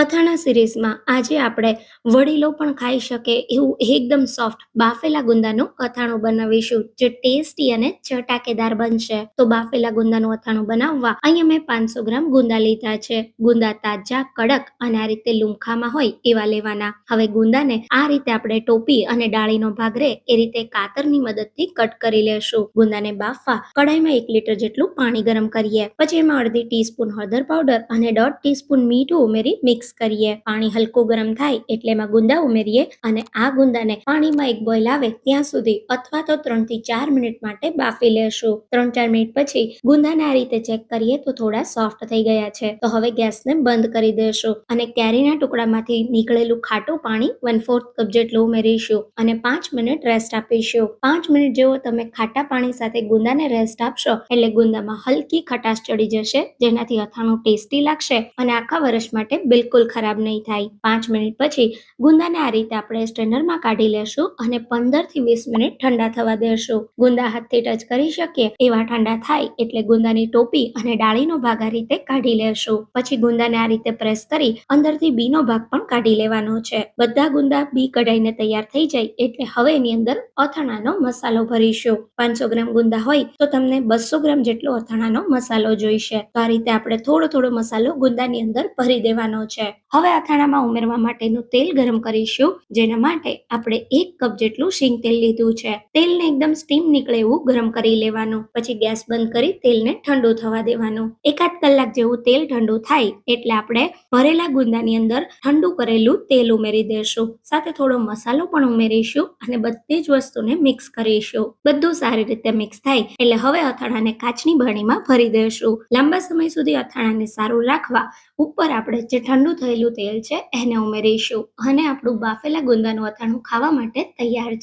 અથાણા સિરીઝમાં આજે આપણે વડીલો પણ ખાઈ શકે એવું એકદમ સોફ્ટ બાફેલા ગુંદાનું અથાણું બનાવીશું, જે ટેસ્ટી અને ચટાકેદાર બનશે. તો બાફેલા ગુંદાનું અથાણું બનાવવા અહીંયા મેં પાંચસો ગ્રામ ગુંદા લીધા છે. ગુંદા તાજા, કડક અને આ રીતે લુમખામાં હોય એવા લેવાના. હવે ગુંદાને આ રીતે આપણે ટોપી અને ડાળીનો ભાગ રહે એ રીતે કાતરની મદદથી કટ કરી લેશું. ગુંદાને બાફવા કડાઈમાં એક લીટર જેટલું પાણી ગરમ કરીએ. પછી એમાં અડધી ટીસ્પૂન હળદર પાવડર અને દોઢ ટીસ્પૂન મીઠું ઉમેરી મિક્સ કરીએ, પાણી હલકું ગરમ થાય એટલે એમાં ગુંદા ઉમેરીએ અને આ ગુંદાને પાણીમાં એક બોઇલ આવે ત્યાં સુધી અથવા તો ત્રણથી ચાર મિનિટ માટે બાફી લેશું. ત્રણ ચાર મિનિટ પછી ગુંદાને આ રીતે ચેક કરીએ તો થોડા સોફ્ટ થઈ ગયા છે. તો હવે ગેસને બંધ કરી દેશું અને કેરીના ટુકડામાંથી નીકળેલું ખાટું પાણી વન ફોર્થ કપ જેટલું ઉમેરીશું અને પાંચ મિનિટ રેસ્ટ આપીશું. પાંચ મિનિટ જેવો તમે ખાટા પાણી સાથે ગુંદાને રેસ્ટ આપશો એટલે ગુંદામાં હલકી ખટાશ ચડી જશે, જેનાથી અથાણું ટેસ્ટી લાગશે અને આખા વર્ષ માટે બિલકુલ ખરાબ નહીં થાય. પાંચ મિનિટ પછી ગુંદાને આ રીતે આપણે સ્ટ્રેનરમાં કાઢી લેશું અને પંદરથી વીસ મિનિટ ઠંડા થવા દેશું. ગુંદા હાથથી ટચ કરી શકીએ એવા ઠંડા થાય એટલે ગુંદાની ટોપી અને ડાળીનો ભાગ આ રીતે કાઢી લેશું. પછી ગુંદાને આ રીતે પ્રેસ કરી અંદરથી બીનો ભાગ પણ કાઢી લેવાનો છે. બધા ગુંદા બી કઢાઈને તૈયાર થઈ જાય એટલે હવે એની અંદર અથાણાનો મસાલો ભરીશું. પાંચસો ગ્રામ ગુંદા હોય તો તમને બસો ગ્રામ જેટલો અથાણાનો મસાલો જોઈશે. તો આ રીતે આપણે થોડો થોડો મસાલો ગુંદાની અંદર ભરી દેવાનો છે. હવે અથાણામાં ઉમેરવા માટેનું તેલ ગરમ કરીશું, જેના માટે આપણે એક કપ જેટલું શીંગ તેલ લીધું છે. તેલને એકદમ સ્ટીમ નીકળે એવું ગરમ કરી લેવાનું. પછી ગેસ બંધ કરી તેલને ઠંડુ થવા દેવાનું. એકાદ કલાક જેવું તેલ ઠંડુ થાય, એટલે આપણે ભરેલા ગુંદાની અંદર ઠંડુ કરેલું તેલ ઉમેરી દેશું. સાથે થોડો મસાલો પણ ઉમેરીશું અને બધી જ વસ્તુને મિક્સ કરીશું. બધું સારી રીતે મિક્સ થાય, એટલે હવે અથાણાને કાચની બરણીમાં ભરી દેશું. લાંબા સમય સુધી અથાણાને સારું રાખવા, ઉપર આપણે જે ઠંડુ થયેલું તેલ છે એને ઉમેરીશું. અને આપણું બાફેલા ગુંદાનું અથાણું ખાવા માટે તૈયાર છે